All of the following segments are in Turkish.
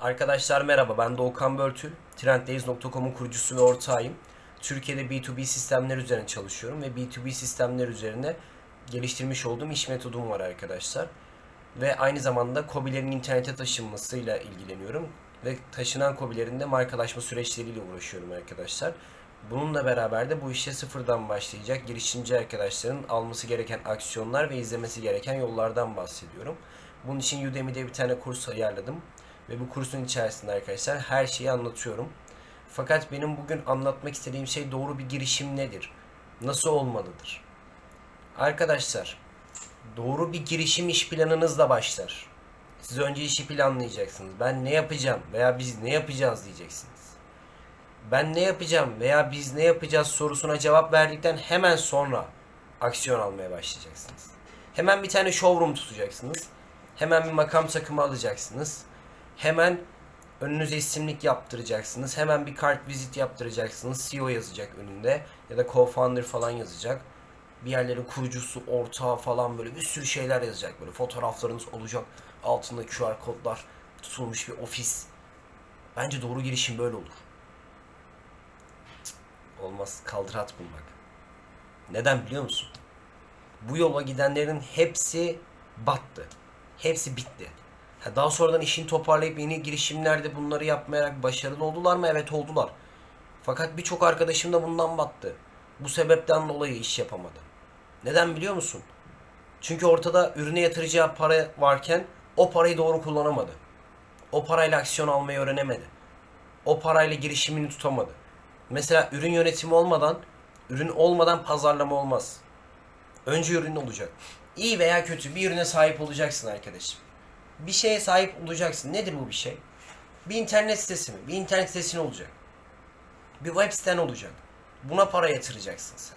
Arkadaşlar merhaba ben Doğukan Börtül. Trenddays.com'un kurucusu ve ortağıyım. Türkiye'de B2B sistemler üzerine çalışıyorum ve B2B sistemler üzerine geliştirmiş olduğum iş metodum var arkadaşlar. Ve aynı zamanda KOBİ'lerin internete taşınmasıyla ilgileniyorum. Ve taşınan KOBİ'lerin de markalaşma süreçleriyle uğraşıyorum arkadaşlar. Bununla beraber de bu işe sıfırdan başlayacak girişimci arkadaşların alması gereken aksiyonlar ve izlemesi gereken yollardan bahsediyorum. Bunun için Udemy'de bir tane kurs ayarladım. Ve bu kursun içerisinde arkadaşlar her şeyi anlatıyorum. Fakat benim bugün anlatmak istediğim şey doğru bir girişim nedir? Nasıl olmalıdır? Arkadaşlar, doğru bir girişim iş planınızla başlar. Siz önce işi planlayacaksınız. Ben ne yapacağım veya biz ne yapacağız diyeceksiniz. Ben ne yapacağım veya biz ne yapacağız sorusuna cevap verdikten hemen sonra aksiyon almaya başlayacaksınız. Hemen bir tane showroom tutacaksınız. Hemen bir makam takımı alacaksınız. Hemen önünüze isimlik yaptıracaksınız. Hemen bir kart vizit yaptıracaksınız. CEO yazacak önünde ya da co-founder falan yazacak. Bir yerlerin kurucusu, ortağı falan böyle bir sürü şeyler yazacak. Böyle fotoğraflarınız olacak. Altında QR kodlar tutulmuş bir ofis. Bence doğru girişim böyle olur. Olmaz. Kaldırat bulmak. Neden biliyor musun? Bu yola gidenlerin hepsi battı. Hepsi bitti. Ha, daha sonradan işini toparlayıp yeni girişimlerde bunları yapmayarak başarılı oldular mı? Evet oldular. Fakat birçok arkadaşım da bundan battı. Bu sebepten dolayı iş yapamadı. Neden biliyor musun? Çünkü ortada ürüne yatıracağı para varken o parayı doğru kullanamadı. O parayla aksiyon almayı öğrenemedi. O parayla girişimini tutamadı. Mesela ürün yönetimi olmadan, ürün olmadan pazarlama olmaz. Önce ürün olacak. İyi veya kötü bir ürüne sahip olacaksın arkadaşım. Bir şeye sahip olacaksın. Nedir bu bir şey? Bir internet sitesi mi? Bir internet sitesin olacak. Bir web siten olacak. Buna para yatıracaksın sen.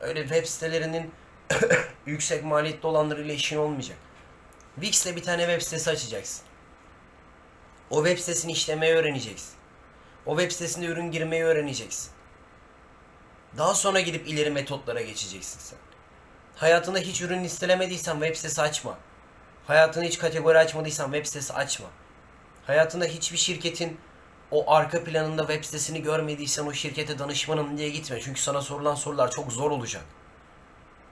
Öyle web sitelerinin yüksek maliyetli olanlarıyla işin olmayacak. Wix'le bir tane web sitesi açacaksın. O web sitesini işlemeyi öğreneceksin. O web sitesinde ürün girmeyi öğreneceksin. Daha sonra gidip ileri metotlara geçeceksin sen. Hayatında hiç ürün listelemediysen web sitesi açma. Hayatında hiç kategori açmadıysan web sitesi açma. Hayatında hiçbir şirketin o arka planında web sitesini görmediysen o şirkete danışmanım diye gitme. Çünkü sana sorulan sorular çok zor olacak.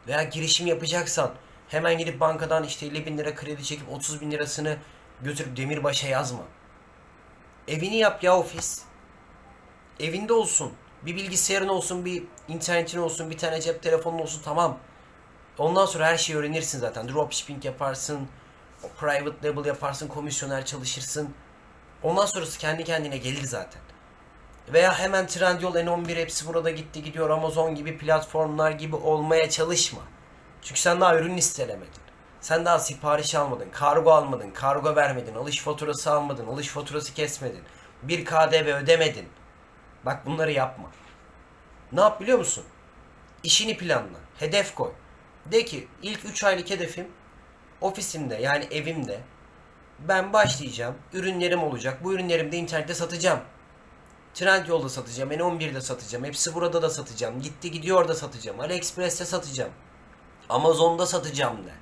Veya girişim yapacaksan hemen gidip bankadan işte 50 bin lira kredi çekip 30 bin lirasını götürüp demirbaşa yazma. Evini yap ya ofis. Evinde olsun. Bir bilgisayarın olsun, bir internetin olsun, bir tane cep telefonun olsun tamam. Ondan sonra her şeyi öğrenirsin zaten. Dropshipping yaparsın, private label yaparsın, komisyoner çalışırsın. Ondan sonrası kendi kendine gelir zaten. Veya hemen Trendyol, N11 hepsi burada gitti gidiyor Amazon gibi platformlar gibi olmaya çalışma. Çünkü sen daha ürün listelemedin. Sen daha sipariş almadın, kargo almadın, kargo vermedin, alış faturası almadın, alış faturası kesmedin. Bir KDV ödemedin. Bak bunları yapma. Ne yap biliyor musun? İşini planla. Hedef koy. De ki ilk 3 aylık hedefim ofisimde yani evimde ben başlayacağım. Ürünlerim olacak. Bu ürünlerimi de internette satacağım. Trendyol'da satacağım. N11'de satacağım. Hepsi burada da satacağım. Gitti gidiyor da satacağım. AliExpress'te satacağım. Amazon'da satacağım de.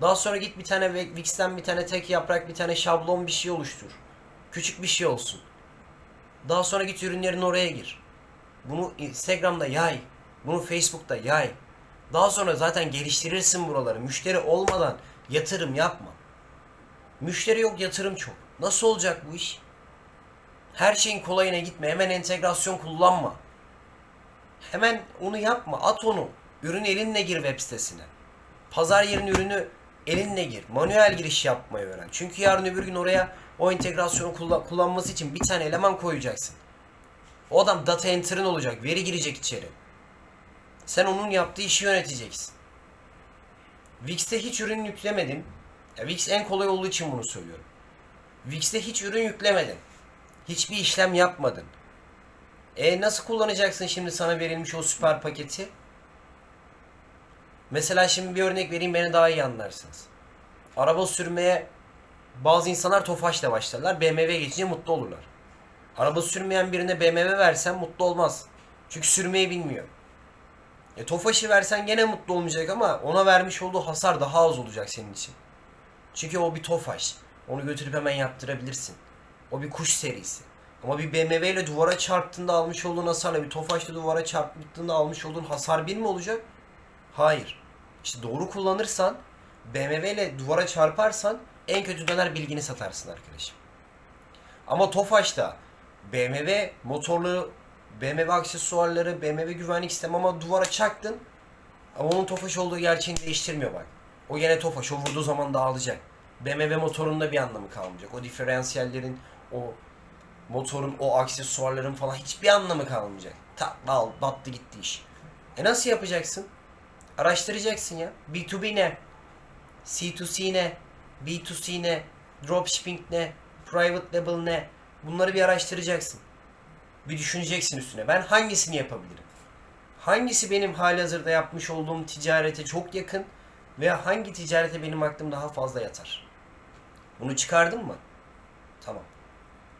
Daha sonra git bir tane Wix'ten bir tane tek yaprak bir tane şablon bir şey oluştur. Küçük bir şey olsun. Daha sonra git ürünlerin oraya gir. Bunu Instagram'da yay. Bunu Facebook'ta yay. Daha sonra zaten geliştirirsin buraları. Müşteri olmadan yatırım yapma. Müşteri yok yatırım çok. Nasıl olacak bu iş? Her şeyin kolayına gitme. Hemen entegrasyon kullanma. Hemen onu yapma. At onu. Ürün elinle gir web sitesine. Pazar yerinin ürünü elinle gir. Manuel giriş yapmayı öğren. Çünkü yarın öbür gün oraya o entegrasyonu kullan- kullanması için bir tane eleman koyacaksın. O adam data enter'ın olacak. Veri girecek içeri. Sen onun yaptığı işi yöneteceksin. Wix'te hiç ürün yüklemedin. Ya Wix en kolay olduğu için bunu söylüyorum. Wix'te hiç ürün yüklemedin. Hiçbir işlem yapmadın. E nasıl kullanacaksın şimdi sana verilmiş o süper paketi? Mesela şimdi bir örnek vereyim beni daha iyi anlarsınız. Araba sürmeye bazı insanlar Tofaş'la başlarlar. BMW geçince mutlu olurlar. Araba sürmeyen birine BMW versen mutlu olmaz. Çünkü sürmeyi bilmiyor. E Tofaş'ı versen gene mutlu olmayacak ama ona vermiş olduğu hasar daha az olacak senin için. Çünkü o bir Tofaş. Onu götürüp hemen yaptırabilirsin. O bir kuş serisi. Ama bir BMW ile duvara çarptığında almış olduğun hasarla bir Tofaş'la duvara çarptığında almış olduğun hasar bir mi olacak? Hayır. İşte doğru kullanırsan BMW ile duvara çarparsan en kötü döner bilgini satarsın arkadaşım. Ama Tofaş'ta BMW motorlu BMW aksesuarları, BMW güvenlik sistemi ama duvara çaktın. Ama onun Tofaş olduğu gerçeğini değiştirmiyor bak. O gene Tofaş. O vurduğu zaman dağılacak. BMW motorunda bir anlamı kalmayacak. O diferansiyellerin, o motorun, o aksesuarların falan hiçbir anlamı kalmayacak. Tak, dal, battı gitti iş. E nasıl yapacaksın? Araştıracaksın ya. B2B ne? C2C ne? B2C ne? Dropshipping ne? Private label ne? Bunları bir araştıracaksın. Bir düşüneceksin üstüne. Ben hangisini yapabilirim? Hangisi benim halihazırda yapmış olduğum ticarete çok yakın veya hangi ticarete benim aklım daha fazla yatar? Bunu çıkardın mı? Tamam.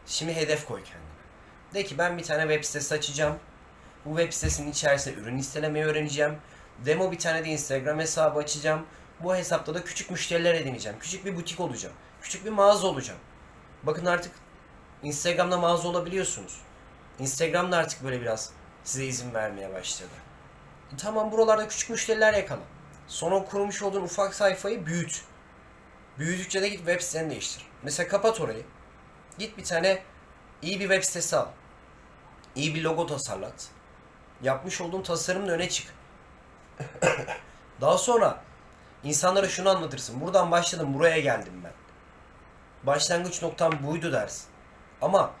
Şimdi hedef koy kendine. De ki ben bir tane web sitesi açacağım. Bu web sitesinin içerisinde ürün listelemeyi öğreneceğim. Demo bir tane de Instagram hesabı açacağım. Bu hesapta da küçük müşteriler edineceğim. Küçük bir butik olacağım. Küçük bir mağaza olacağım. Bakın artık Instagram'da mağaza olabiliyorsunuz. Instagram da artık böyle biraz size izin vermeye başladı. E tamam buralarda küçük müşteriler yakala. Sonra kurmuş olduğun ufak sayfayı büyüt. Büyüdükçe de git web siteni değiştir. Mesela kapat orayı. Git bir tane iyi bir web sitesi al. İyi bir logo tasarlat. Yapmış olduğun tasarımla öne çık. Daha sonra insanlara şunu anlatırsın. Buradan başladım, buraya geldim ben. Başlangıç noktam buydu dersin. Ama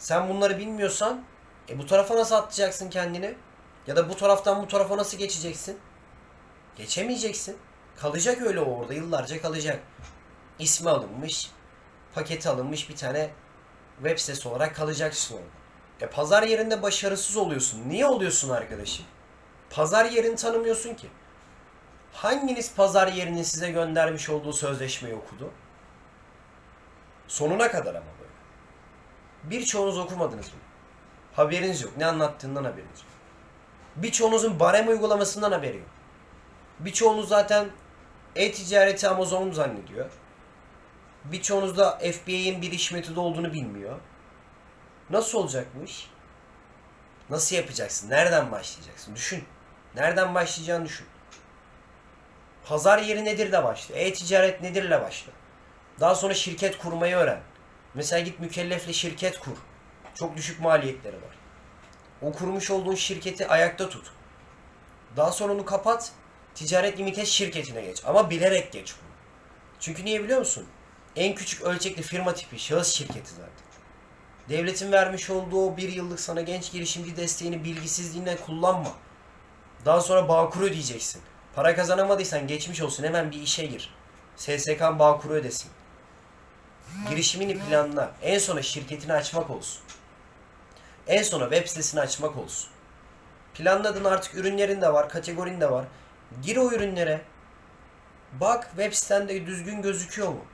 sen bunları bilmiyorsan e bu tarafa nasıl atlayacaksın kendini? Ya da bu taraftan bu tarafa nasıl geçeceksin? Geçemeyeceksin. Kalacak öyle orada yıllarca kalacak. İsmi alınmış, paketi alınmış bir tane web sitesi olarak kalacaksın orada. E pazar yerinde başarısız oluyorsun. Niye oluyorsun arkadaşım? Pazar yerini tanımıyorsun ki. Hanginiz pazar yerinin size göndermiş olduğu sözleşmeyi okudu? Sonuna kadar ama. Birçoğunuz okumadınız mı? Haberiniz yok. Ne anlattığından haberiniz yok. Birçoğunuzun barem uygulamasından haberi yok. Birçoğunuz zaten e-ticareti Amazon zannediyor. Birçoğunuz da FBA'in bir iş metodu olduğunu bilmiyor. Nasıl olacak bu iş? Nasıl yapacaksın? Nereden başlayacaksın? Düşün. Nereden başlayacağını düşün. Pazar yeri nedir de başla. E-ticaret nedirle başla. Daha sonra şirket kurmayı öğren. Mesela git mükellefle şirket kur. Çok düşük maliyetleri var. O kurmuş olduğun şirketi ayakta tut. Daha sonra onu kapat. Ticaret limited şirketine geç. Ama bilerek geç bunu. Çünkü niye biliyor musun? En küçük ölçekli firma tipi şahıs şirketi zaten. Devletin vermiş olduğu o bir yıllık sana genç girişimci desteğini bilgisizliğinden kullanma. Daha sonra Bağkur ödeyeceksin. Para kazanamadıysan geçmiş olsun hemen bir işe gir. SSK Bağkur ödesin. Girişimini planla. En sona şirketini açmak olsun. En sona web sitesini açmak olsun. Planladın artık ürünlerin de var, kategorin de var. Gir o ürünlere. Bak web sitende düzgün gözüküyor mu?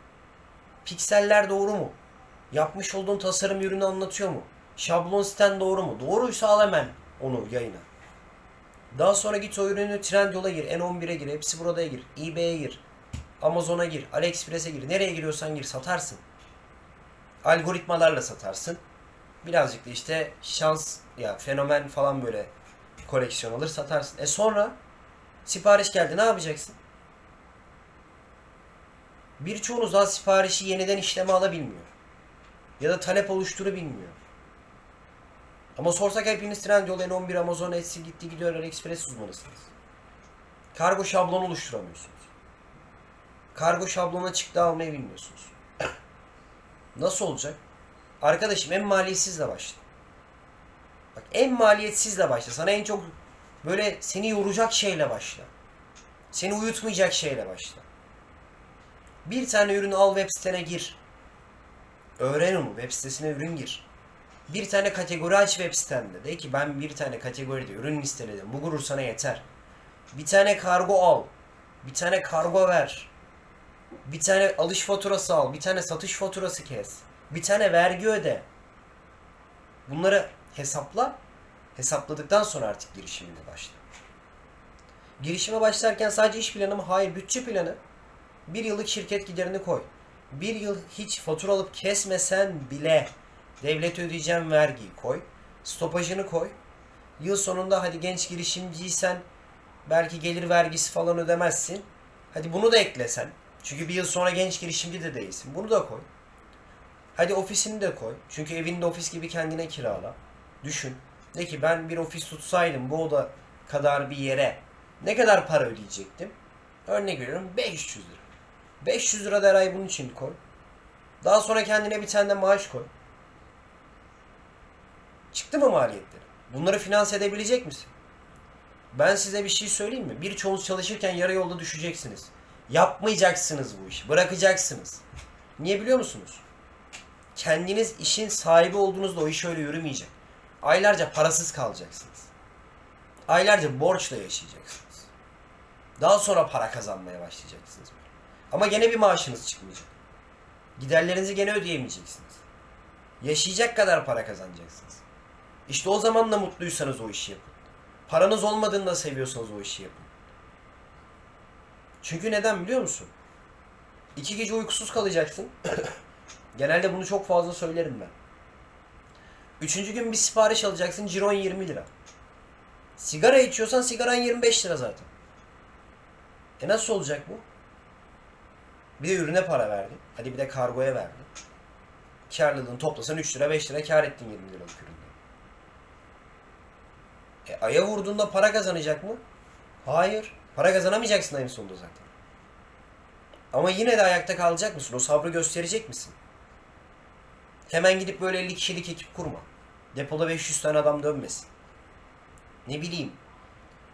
Pikseller doğru mu? Yapmış olduğun tasarım ürünü anlatıyor mu? Şablon siten doğru mu? Doğruysa al hemen onu yayına. Daha sonra git o ürünü Trendyol'a gir, N11'e gir, hepsi buradaya gir, eBay'e gir, Amazon'a gir, AliExpress'e gir. Nereye giriyorsan gir, satarsın. Algoritmalarla satarsın. Birazcık da işte şans ya fenomen falan böyle koleksiyon alır satarsın. E sonra sipariş geldi ne yapacaksın? Birçoğunuz daha siparişi yeniden işleme alabilmiyor. Ya da talep oluşturabilmiyor. Ama sorsak hepiniz Trendyol, N11, Amazon, Etsy gitti gidiyor AliExpress uzmanısınız. Kargo şablonu oluşturamıyorsunuz. Kargo şablona çıktı almayı bilmiyorsunuz. Nasıl olacak? Arkadaşım en maliyetsizle başla. Bak en maliyetsizle başla. Sana en çok böyle seni yoracak şeyle başla. Seni uyutmayacak şeyle başla. Bir tane ürünü al web sitene gir. Öğren onu. Web sitesine ürün gir. Bir tane kategori aç web sitende. De ki ben bir tane kategoride ürün listeledim. Bu gurur sana yeter. Bir tane kargo al. Bir tane kargo ver. Bir tane alış faturası al. Bir tane satış faturası kes. Bir tane vergi öde. Bunları hesapla. Hesapladıktan sonra artık girişimine başla. Girişime başlarken sadece iş planı mı? Hayır, bütçe planı. Bir yıllık şirket giderini koy. Bir yıl hiç fatura alıp kesmesen bile devlete ödeyeceğin vergiyi koy. Stopajını koy. Yıl sonunda hadi genç girişimciysen belki gelir vergisi falan ödemezsin. Hadi bunu da eklesen. Çünkü bir yıl sonra genç girişimci de değilsin. Bunu da koy. Hadi ofisini de koy. Çünkü evinde ofis gibi kendine kirala. Düşün. De ki ben bir ofis tutsaydım bu oda kadar bir yere ne kadar para ödeyecektim? Örnek veriyorum 500 lira. 500 lira da her ay bunun için koy. Daha sonra kendine bir tane de maaş koy. Çıktı mı maliyetleri? Bunları finanse edebilecek misin? Ben size bir şey söyleyeyim mi? Birçoğunuz çalışırken yarı yolda düşeceksiniz. Yapmayacaksınız bu işi. Bırakacaksınız. Niye biliyor musunuz? Kendiniz işin sahibi olduğunuzda o iş öyle yürümeyecek. Aylarca parasız kalacaksınız. Aylarca borçla yaşayacaksınız. Daha sonra para kazanmaya başlayacaksınız. Ama gene bir maaşınız çıkmayacak. Giderlerinizi gene ödeyemeyeceksiniz. Yaşayacak kadar para kazanacaksınız. İşte o zaman da mutluysanız o işi yapın. Paranız olmadığında seviyorsanız o işi yapın. Çünkü neden biliyor musun? İki gece uykusuz kalacaksın. Genelde bunu çok fazla söylerim ben. Üçüncü gün bir sipariş alacaksın. Ciron 20 lira. Sigara içiyorsan sigaran 25 lira zaten. E nasıl olacak bu? Bir de ürüne para verdin. Hadi bir de kargoya verdin. Karlılığını toplasan 3 lira 5 lira kar ettin 20 liralık üründe. E aya vurduğunda para kazanacak mı? Hayır. Para kazanamayacaksın ayın sonunda zaten. Ama yine de ayakta kalacak mısın? O sabrı gösterecek misin? Hemen gidip böyle 50 kişilik ekip kurma. Depoda 500 tane adam dönmesin. Ne bileyim.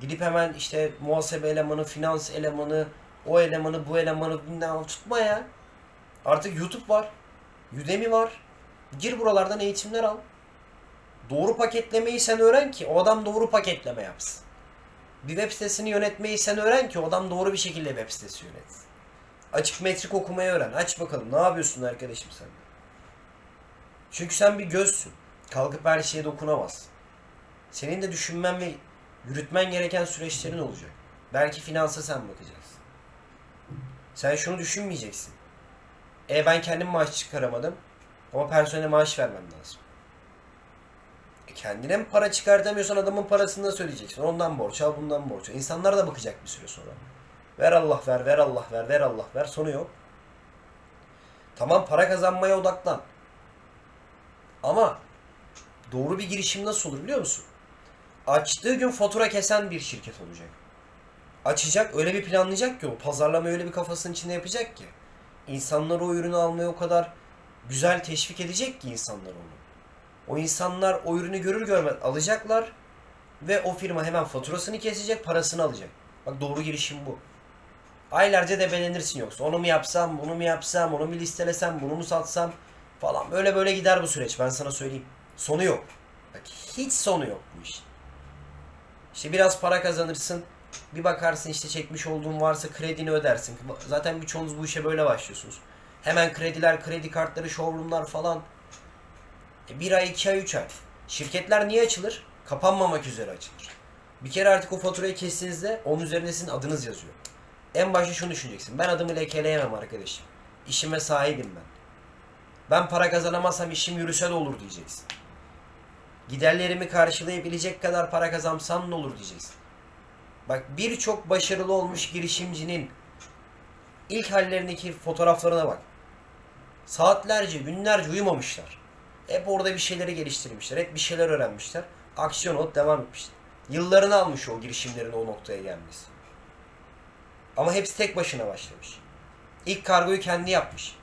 Gidip hemen işte muhasebe elemanı, finans elemanı, o elemanı, bu elemanı bilmem tutma ya. Artık YouTube var. Udemy var. Gir buralardan eğitimler al. Doğru paketlemeyi sen öğren ki o adam doğru paketleme yapsın. Bir web sitesini yönetmeyi sen öğren ki adam doğru bir şekilde web sitesi yönetsin. Açık metrik okumayı öğren. Aç bakalım ne yapıyorsun arkadaşım sen? Çünkü sen bir gözsün. Kalkıp her şeye dokunamazsın. Senin de düşünmen ve yürütmen gereken süreçlerin olacak. Belki finansa sen bakacaksın. Sen şunu düşünmeyeceksin. E ben kendim maaş çıkaramadım ama personele maaş vermem lazım. Kendine mi para çıkartamıyorsan adamın parasını da söyleyeceksin. Ondan borç al, bundan borç al. İnsanlar da bakacak bir süre sonra. Ver Allah ver, ver Allah ver, ver Allah ver. Sonu yok. Tamam para kazanmaya odaklan. Ama doğru bir girişim nasıl olur biliyor musun? Açtığı gün fatura kesen bir şirket olacak. Açacak, öyle bir planlayacak ki o pazarlama öyle bir kafasının içinde yapacak ki. İnsanları o ürünü almaya o kadar güzel teşvik edecek ki insanlar onu. O insanlar o ürünü görür görmez alacaklar ve o firma hemen faturasını kesecek, parasını alacak. Bak doğru girişim bu. Aylarca debelenirsin yoksa. Onu mu yapsam, bunu mu yapsam, onu mu listelesem, bunu mu satsam falan. Böyle böyle gider bu süreç ben sana söyleyeyim. Sonu yok. Bak hiç sonu yok bu iş. İşte biraz para kazanırsın. Bir bakarsın işte çekmiş olduğun varsa kredini ödersin. Zaten birçoğunuz bu işe böyle başlıyorsunuz. Hemen krediler, kredi kartları, showroomlar falan. E, bir ay, iki ay, üç ay. Şirketler niye açılır? Kapanmamak üzere açılır. Bir kere artık o faturayı kestiğinizde onun üzerinde sizin adınız yazıyor. En başta şunu düşüneceksin. Ben adımı lekeleyemem arkadaşım. İşime sahibim ben. Ben para kazanamazsam işim yürüse de olur diyeceksin. Giderlerimi karşılayabilecek kadar para kazansam ne olur diyeceksin. Bak birçok başarılı olmuş girişimcinin ilk hallerindeki fotoğraflarına bak. Saatlerce, günlerce uyumamışlar. Hep orada bir şeyleri geliştirmişler. Hep bir şeyler öğrenmişler. Aksiyon alıp devam etmişler. Yıllarını almış o girişimlerin o noktaya gelmesi. Ama hepsi tek başına başlamış. İlk kargoyu kendi yapmış.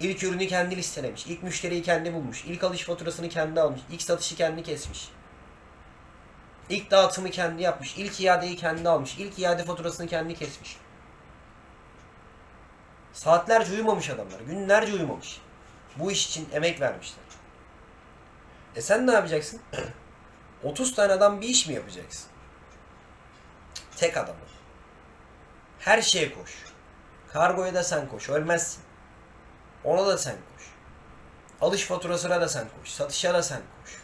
İlk ürünü kendi listelemiş. İlk müşteriyi kendi bulmuş. İlk alış faturasını kendi almış. İlk satışı kendi kesmiş. İlk dağıtımı kendi yapmış. İlk iadeyi kendi almış. İlk iade faturasını kendi kesmiş. Saatlerce uyumamış adamlar. Günlerce uyumamış. Bu iş için emek vermişler. E sen ne yapacaksın? 30 tane adam bir iş mi yapacaksın? Tek adamı. Her şeye koş. Kargoya da sen koş. Ölmezsin. Ona da sen koş. Alış faturasına da sen koş. Satışa da sen koş.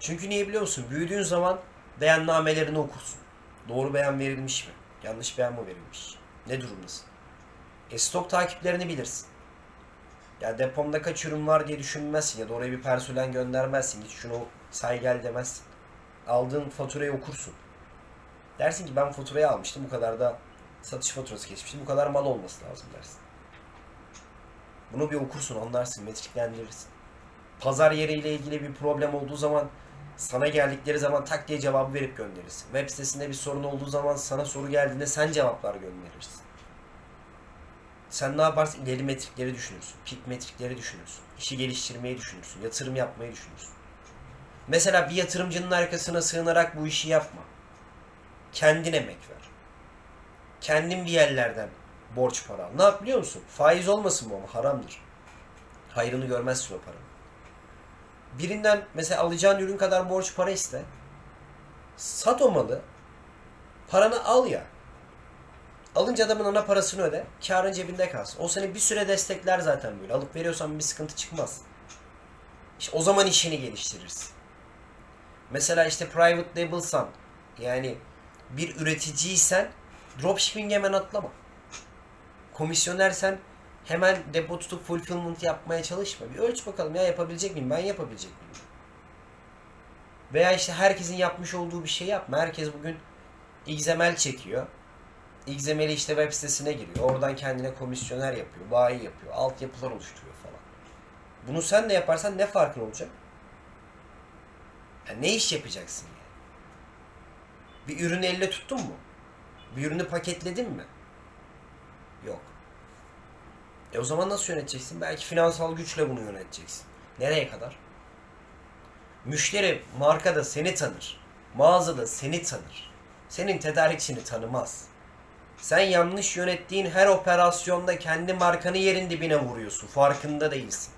Çünkü niye biliyor musun? Büyüdüğün zaman beyannamelerini okursun. Doğru beyan verilmiş mi? Yanlış beyan mı verilmiş? Ne durumdasın? E stok takiplerini bilirsin. Ya depomda kaç ürün var diye düşünmezsin ya da oraya bir personel göndermezsin. Hiç şunu say gel demezsin. Aldığın faturayı okursun. Dersin ki ben faturayı almıştım bu kadar da satış faturası geçmişti. Bu kadar mal olması lazım dersin. Bunu bir okursun anlarsın metriklendirirsin. Pazar yeriyle ilgili bir problem olduğu zaman sana geldikleri zaman tak diye cevabı verip gönderirsin. Web sitesinde bir sorun olduğu zaman sana soru geldiğinde sen cevaplar gönderirsin. Sen ne yaparsın? İleri metrikleri düşünürsün. Pik metrikleri düşünürsün. İşi geliştirmeyi düşünürsün. Yatırım yapmayı düşünürsün. Mesela bir yatırımcının arkasına sığınarak bu işi yapma. Kendin emek ver. Kendin bir yerlerden borç para al. Ne yap biliyor musun? Faiz olmasın bu ama haramdır. Hayrını görmezsin o paranın. Birinden mesela alacağın ürün kadar borç para iste. Sat o malı. Paranı al ya. Alınca adamın ana parasını öde. Karın cebinde kalsın. O seni bir süre destekler zaten böyle. Alıp veriyorsan bir sıkıntı çıkmaz. İşte o zaman işini geliştirirsin. Mesela işte private label'san yani bir üreticiysen dropshipping hemen atlama. Komisyonersen hemen depo tutup fulfillment yapmaya çalışma. Bir ölç bakalım ya yapabilecek miyim? Ben yapabilecek miyim? Veya işte herkesin yapmış olduğu bir şey yapma. Herkes bugün XML çekiyor. XML'i işte web sitesine giriyor. Oradan kendine komisyoner yapıyor, bayi yapıyor, altyapılar oluşturuyor falan. Bunu sen de yaparsan ne farkın olacak? Ya ne iş yapacaksın yani? Bir ürünü elle tuttun mu? Bir ürünü paketledin mi? Yok. E o zaman nasıl yöneteceksin? Belki finansal güçle bunu yöneteceksin. Nereye kadar? Müşteri markada seni tanır. Mağazada seni tanır. Senin tedarikçini tanımaz. Sen yanlış yönettiğin her operasyonda kendi markanı yerin dibine vuruyorsun. Farkında değilsin.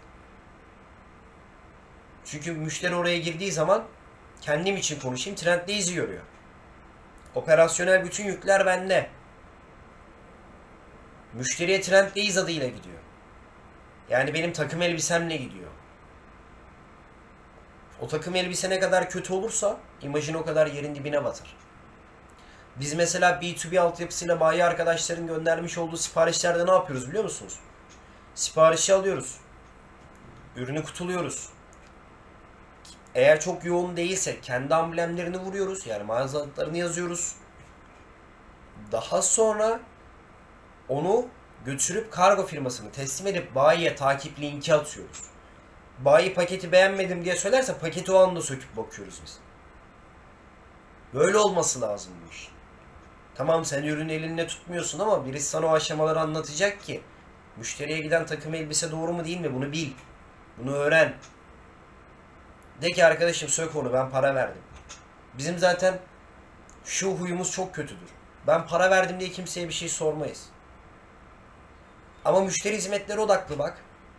Çünkü müşteri oraya girdiği zaman kendim için konuşayım Trenddeyizi görüyor. Operasyonel bütün yükler bende. Müşteriye Trenddeyiz adıyla gidiyor. Yani benim takım elbisemle gidiyor. O takım elbise ne kadar kötü olursa imajın o kadar yerin dibine batar. Biz mesela B2B altyapısıyla bayi arkadaşların göndermiş olduğu siparişlerde ne yapıyoruz biliyor musunuz? Siparişi alıyoruz. Ürünü kutuluyoruz. Eğer çok yoğun değilse kendi amblemlerini vuruyoruz. Yani mağaza yazıyoruz. Daha sonra onu götürüp kargo firmasını teslim edip bayiye takip linki atıyoruz. Bayi paketi beğenmedim diye söylerse paketi o anda söküp bakıyoruz biz. Böyle olması lazım bu iş. Tamam sen ürünü elinde tutmuyorsun ama birisi sana o aşamaları anlatacak ki müşteriye giden takım elbise doğru mu değil mi bunu bil. Bunu öğren. De ki arkadaşım sök onu ben para verdim. Bizim zaten şu huyumuz çok kötüdür. Ben para verdim diye kimseye bir şey sormayız. Ama müşteri hizmetleri odaklı bak.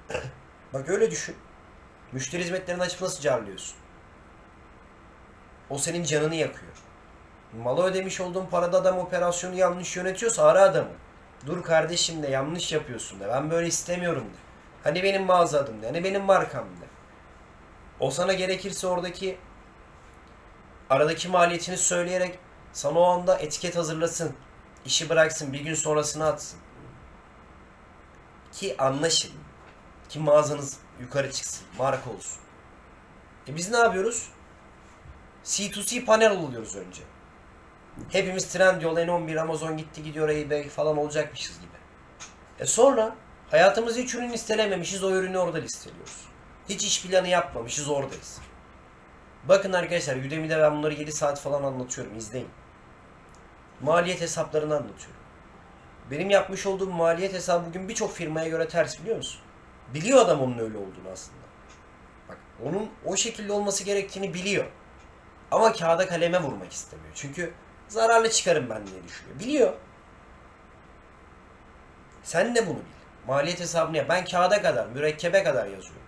bak öyle düşün. Müşteri hizmetlerini açıp nasıl carlıyorsun? O senin canını yakıyor. Malı ödemiş olduğun parada adam operasyonu yanlış yönetiyorsa ara adamı. Dur kardeşim de yanlış yapıyorsun de. Ben böyle istemiyorum de. Hani benim mağaza adım de. Hani benim markam de. O sana gerekirse oradaki aradaki maliyetini söyleyerek sana o anda etiket hazırlasın. işi bıraksın. Bir gün sonrasını atsın. Ki anlaşın. Ki mağazanız yukarı çıksın. Marka olsun. E biz ne yapıyoruz? C2C panel oluyoruz önce. Hepimiz Trendyol, N11, Amazon gitti gidiyor eBay falan olacakmışız gibi. E sonra hayatımızda hiç ürün listelememişiz o ürünü orada listeliyoruz. Hiç iş planı yapmamışız oradayız. Bakın arkadaşlar Udemy'de ben bunları 7 saat falan anlatıyorum izleyin. Maliyet hesaplarını anlatıyorum. Benim yapmış olduğum maliyet hesabı bugün birçok firmaya göre ters biliyor musun? Biliyor adam onun öyle olduğunu aslında. Bak onun o şekilde olması gerektiğini biliyor. Ama kağıda kaleme vurmak istemiyor. Çünkü zararlı çıkarım ben diye düşünüyor. Biliyor. Sen de bunu bil. Maliyet hesabını yap. Ben kağıda kadar, mürekkebe kadar yazıyorum.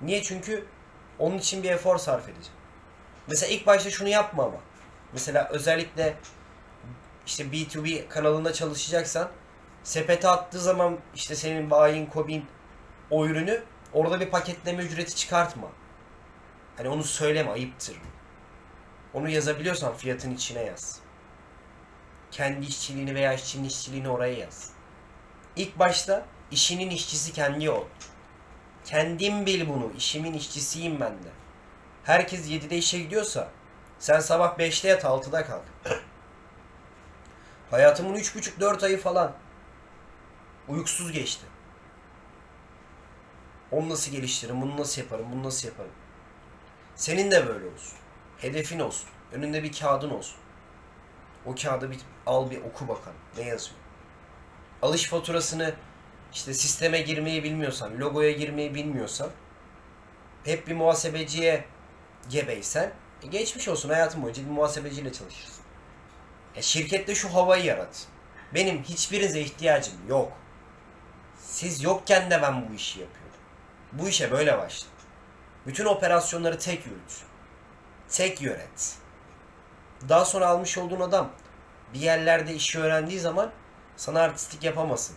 Niye? Çünkü onun için bir efor sarf edeceğim. Mesela ilk başta şunu yapma ama. Mesela özellikle işte B2B kanalında çalışacaksan sepete attığı zaman işte senin bayin, kobin o ürünü orada bir paketleme ücreti çıkartma. Hani onu söyleme ayıptır. Onu yazabiliyorsan fiyatın içine yaz. Kendi işçiliğini veya işçinin işçiliğini oraya yaz. İlk başta İşinin işçisi kendi ol. Kendim bil bunu. İşimin işçisiyim ben de. Herkes 7'de işe gidiyorsa sen sabah 5'te yat 6'da kalk. Hayatımın 3,5-4 ayı falan uykusuz geçti. Onu nasıl geliştiririm, bunu nasıl yaparım, bunu nasıl yaparım. Senin de böyle olsun. Hedefin olsun. Önünde bir kağıdın olsun. O kağıdı bir al bir oku bakalım. Ne yazıyor? Alış faturasını işte sisteme girmeyi bilmiyorsan, logoya girmeyi bilmiyorsan, hep bir muhasebeciye gebeysen, e geçmiş olsun hayatım boyunca bir muhasebeciyle çalışırsın. E şirkette şu havayı yarat. Benim hiçbirinize ihtiyacım yok. Siz yokken de ben bu işi yapıyorum. Bu işe böyle başladım. Bütün operasyonları tek yürüt. Tek yönet. Daha sonra almış olduğun adam bir yerlerde işi öğrendiği zaman sana artistik yapamasın.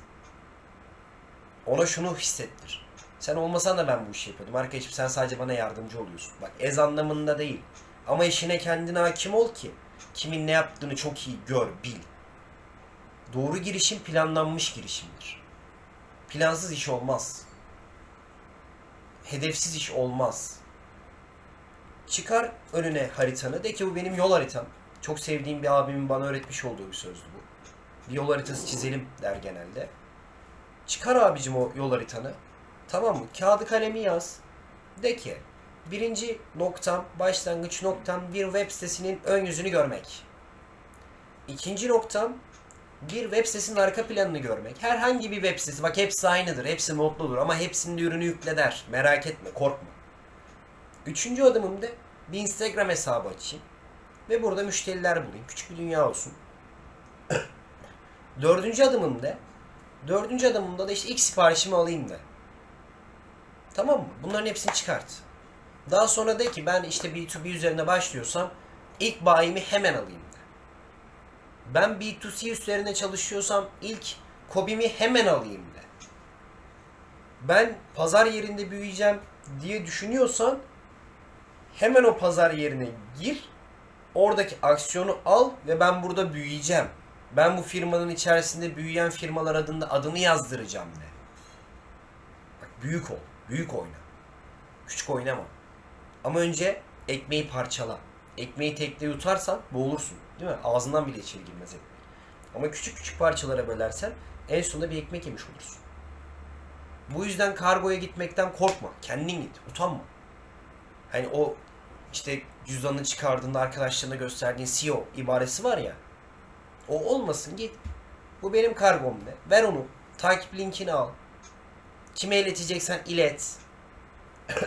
Ona şunu hissettir. Sen olmasan da ben bu işi yapıyordum. Arkadaşım sen sadece bana yardımcı oluyorsun. Bak ez anlamında değil. Ama işine kendine hakim ol ki kimin ne yaptığını çok iyi gör, bil. Doğru girişim planlanmış girişimdir. Plansız iş olmaz. Hedefsiz iş olmaz. Çıkar önüne haritanı. De ki bu benim yol haritam. Çok sevdiğim bir abimin bana öğretmiş olduğu bir sözdü bu. Bir yol haritası çizelim der genelde. Çıkar abicim o yol haritanı. Tamam mı? Kağıdı kalemi yaz. De ki birinci noktam, başlangıç noktam bir web sitesinin ön yüzünü görmek. İkinci noktam bir web sitesinin arka planını görmek. Herhangi bir web sitesi, bak hepsi aynıdır, hepsi modludur ama hepsinde ürünü yükle der. Merak etme, korkma. Üçüncü adımımda bir Instagram hesabı açayım. Ve burada müşteriler bulayım. Küçük bir dünya olsun. Dördüncü adımımda Dördüncü adımımda da işte ilk siparişimi alayım da. Tamam mı? Bunların hepsini çıkart. Daha sonra de ki ben işte B2B üzerine başlıyorsam ilk bayimi hemen alayım da. Ben B2C üzerine çalışıyorsam ilk kobimi hemen alayım da. Ben pazar yerinde büyüyeceğim diye düşünüyorsan hemen o pazar yerine gir. Oradaki aksiyonu al ve ben burada büyüyeceğim. Ben bu firmanın içerisinde büyüyen firmalar adında adımı yazdıracağım de. Bak büyük ol. Büyük oyna. Küçük oynama. Ama önce ekmeği parçala. Ekmeği tekte yutarsan boğulursun. Değil mi? Ağzından bile içeri girmez ekmek. Ama küçük küçük parçalara bölersen en sonunda bir ekmek yemiş olursun. Bu yüzden kargoya gitmekten korkma. Kendin git. Utanma. Hani o işte cüzdanını çıkardığında arkadaşlarına gösterdiğin CEO ibaresi var ya. O olmasın git. Bu benim kargom de. Ver onu. Takip linkini al. Kime ileteceksen ilet.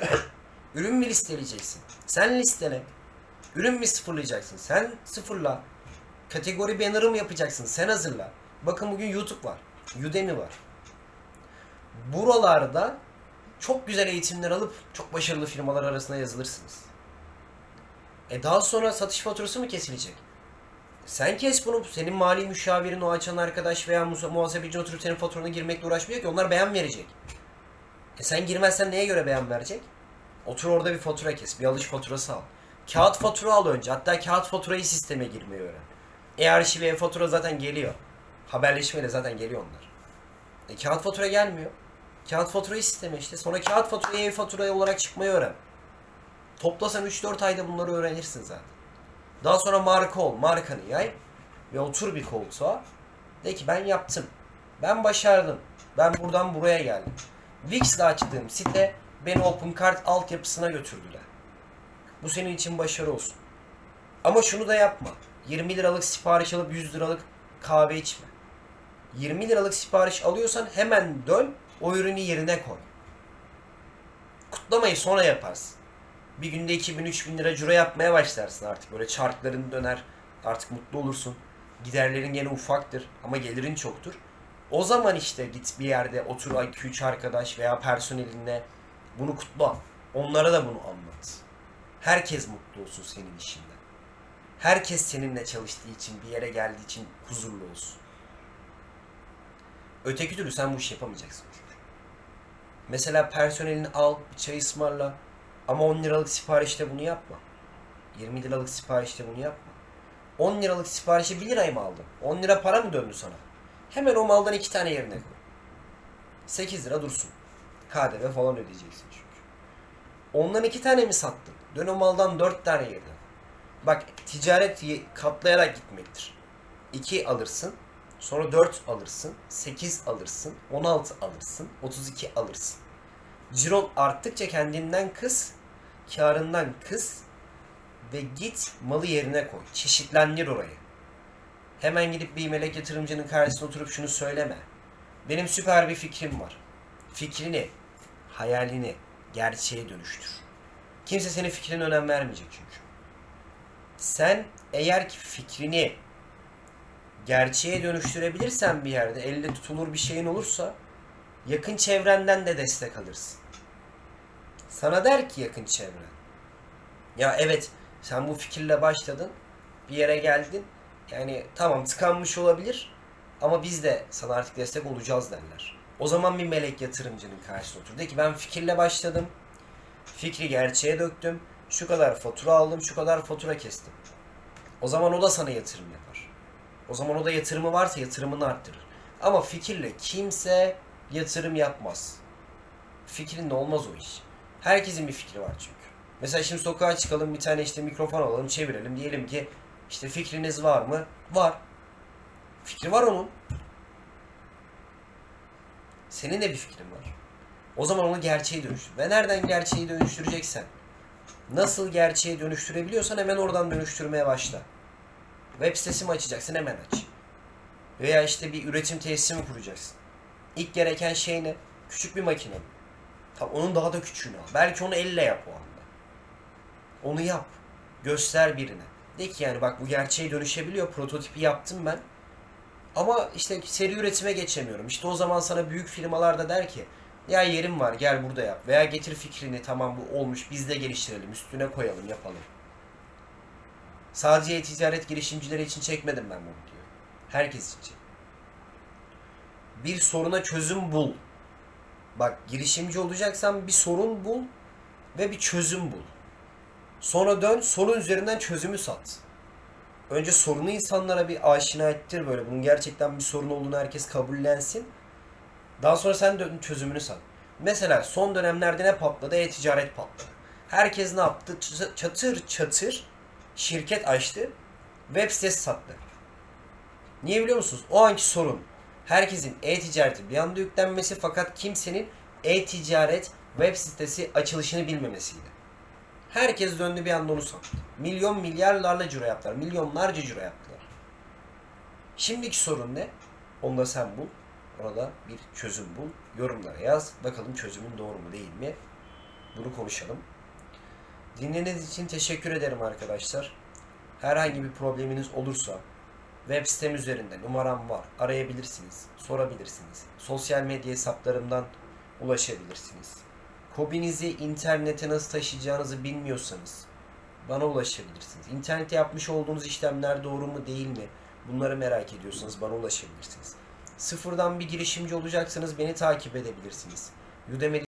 Ürün mü listeleyeceksin? Sen listele. Ürün mü sıfırlayacaksın? Sen sıfırla. Kategori banner'ı mı yapacaksın? Sen hazırla. Bakın bugün YouTube var. Udemy var. Buralarda çok güzel eğitimler alıp çok başarılı firmalar arasında yazılırsınız. E daha sonra satış faturası mı kesilecek? Sen kes bunu. Senin mali müşavirin, o açan arkadaş veya muha- muhasebeci oturup senin faturana girmekle uğraşmıyor ki. Onlar beyan verecek. E sen girmezsen neye göre beyan verecek? Otur orada bir fatura kes. Bir alış faturası al. Kağıt fatura al önce. Hatta kağıt faturayı sisteme girmeyi öğren. E-arşiv e-fatura zaten geliyor. Haberleşmeyle zaten geliyor onlar. E kağıt fatura gelmiyor. Kağıt faturayı sisteme işte. Sonra kağıt faturayı e-fatura olarak çıkmayı öğren. Toplasan 3-4 ayda bunları öğrenirsin zaten. Daha sonra marka ol, markanı yay ve otur bir koltuğa. De ki ben yaptım. Ben başardım. Ben buradan buraya geldim. Wix'le açtığım site beni OpenCart altyapısına götürdüler. Bu senin için başarı olsun. Ama şunu da yapma. 20 liralık sipariş alıp 100 liralık kahve içme. 20 liralık sipariş alıyorsan hemen dön, o ürünü yerine koy. Kutlamayı sonra yaparsın bir günde 2000-3000 lira ciro yapmaya başlarsın artık. Böyle çarkların döner. Artık mutlu olursun. Giderlerin gene ufaktır ama gelirin çoktur. O zaman işte git bir yerde otur 2-3 arkadaş veya personelinle bunu kutla. Onlara da bunu anlat. Herkes mutlu olsun senin işinden. Herkes seninle çalıştığı için, bir yere geldiği için huzurlu olsun. Öteki türlü sen bu işi yapamayacaksın. Mesela personelini al, çay ısmarla, ama 10 liralık siparişte bunu yapma. 20 liralık siparişte bunu yapma. 10 liralık siparişi 1 liraya mı aldın? 10 lira para mı döndü sana? Hemen o maldan iki tane yerine koy. 8 lira dursun. KDV falan ödeyeceksin çünkü. Ondan iki tane mi sattın? Dön o maldan 4 tane yedin. Bak ticaret katlayarak gitmektir. 2 alırsın. Sonra 4 alırsın. 8 alırsın. 16 alırsın. 32 alırsın. Ciron arttıkça kendinden kıs. Karından kıs. Ve git malı yerine koy. Çeşitlendir orayı. Hemen gidip bir melek yatırımcının karşısına oturup şunu söyleme. Benim süper bir fikrim var. Fikrini, hayalini gerçeğe dönüştür. Kimse senin fikrine önem vermeyecek çünkü. Sen eğer ki fikrini gerçeğe dönüştürebilirsen bir yerde, elde tutulur bir şeyin olursa yakın çevrenden de destek alırsın. Sana der ki yakın çevren. Ya evet sen bu fikirle başladın, bir yere geldin. Yani tamam tıkanmış olabilir ama biz de sana artık destek olacağız derler. O zaman bir melek yatırımcının karşısına otur. De ki ben fikirle başladım. Fikri gerçeğe döktüm. Şu kadar fatura aldım, şu kadar fatura kestim. O zaman o da sana yatırım yapar. O zaman o da yatırımı varsa yatırımını arttırır. Ama fikirle kimse yatırım yapmaz. Fikrinle olmaz o iş. Herkesin bir fikri var çünkü. Mesela şimdi sokağa çıkalım bir tane işte mikrofon alalım çevirelim. Diyelim ki işte fikriniz var mı? Var. Fikri var onun. Senin de bir fikrin var. O zaman onu gerçeğe dönüştür. Ve nereden gerçeği dönüştüreceksen, nasıl gerçeğe dönüştürebiliyorsan hemen oradan dönüştürmeye başla. Web sitesi mi açacaksın hemen aç. Veya işte bir üretim tesisi mi kuracaksın? İlk gereken şey ne? Küçük bir makine mi? Onun daha da küçüğünü al. Belki onu elle yap o anda. Onu yap. Göster birine. De ki yani bak bu gerçeğe dönüşebiliyor. Prototipi yaptım ben. Ama işte seri üretime geçemiyorum. İşte o zaman sana büyük firmalar da der ki ya yerim var gel burada yap. Veya getir fikrini tamam bu olmuş biz de geliştirelim üstüne koyalım yapalım. Sadece ticaret girişimcileri için çekmedim ben bunu diyor. Herkes için. Bir soruna çözüm bul. Bak girişimci olacaksan bir sorun bul ve bir çözüm bul. Sonra dön sorun üzerinden çözümü sat. Önce sorunu insanlara bir aşina ettir böyle. Bunun gerçekten bir sorun olduğunu herkes kabullensin. Daha sonra sen dön çözümünü sat. Mesela son dönemlerde ne patladı? E-ticaret patladı. Herkes ne yaptı? Çatır çatır şirket açtı. Web sitesi sattı. Niye biliyor musunuz? O anki sorun herkesin e-ticareti bir anda yüklenmesi fakat kimsenin e-ticaret web sitesi açılışını bilmemesiydi. Herkes döndü bir anda onu sattı. Milyon milyarlarla ciro yaptılar. Milyonlarca ciro yaptılar. Şimdiki sorun ne? Onu da sen bul. Orada bir çözüm bul. Yorumlara yaz. Bakalım çözümün doğru mu değil mi? Bunu konuşalım. Dinlediğiniz için teşekkür ederim arkadaşlar. Herhangi bir probleminiz olursa web sitem üzerinde numaram var. Arayabilirsiniz, sorabilirsiniz. Sosyal medya hesaplarımdan ulaşabilirsiniz. Hobinizi internete nasıl taşıyacağınızı bilmiyorsanız bana ulaşabilirsiniz. İnternette yapmış olduğunuz işlemler doğru mu değil mi? Bunları merak ediyorsanız bana ulaşabilirsiniz. Sıfırdan bir girişimci olacaksanız beni takip edebilirsiniz. Udemy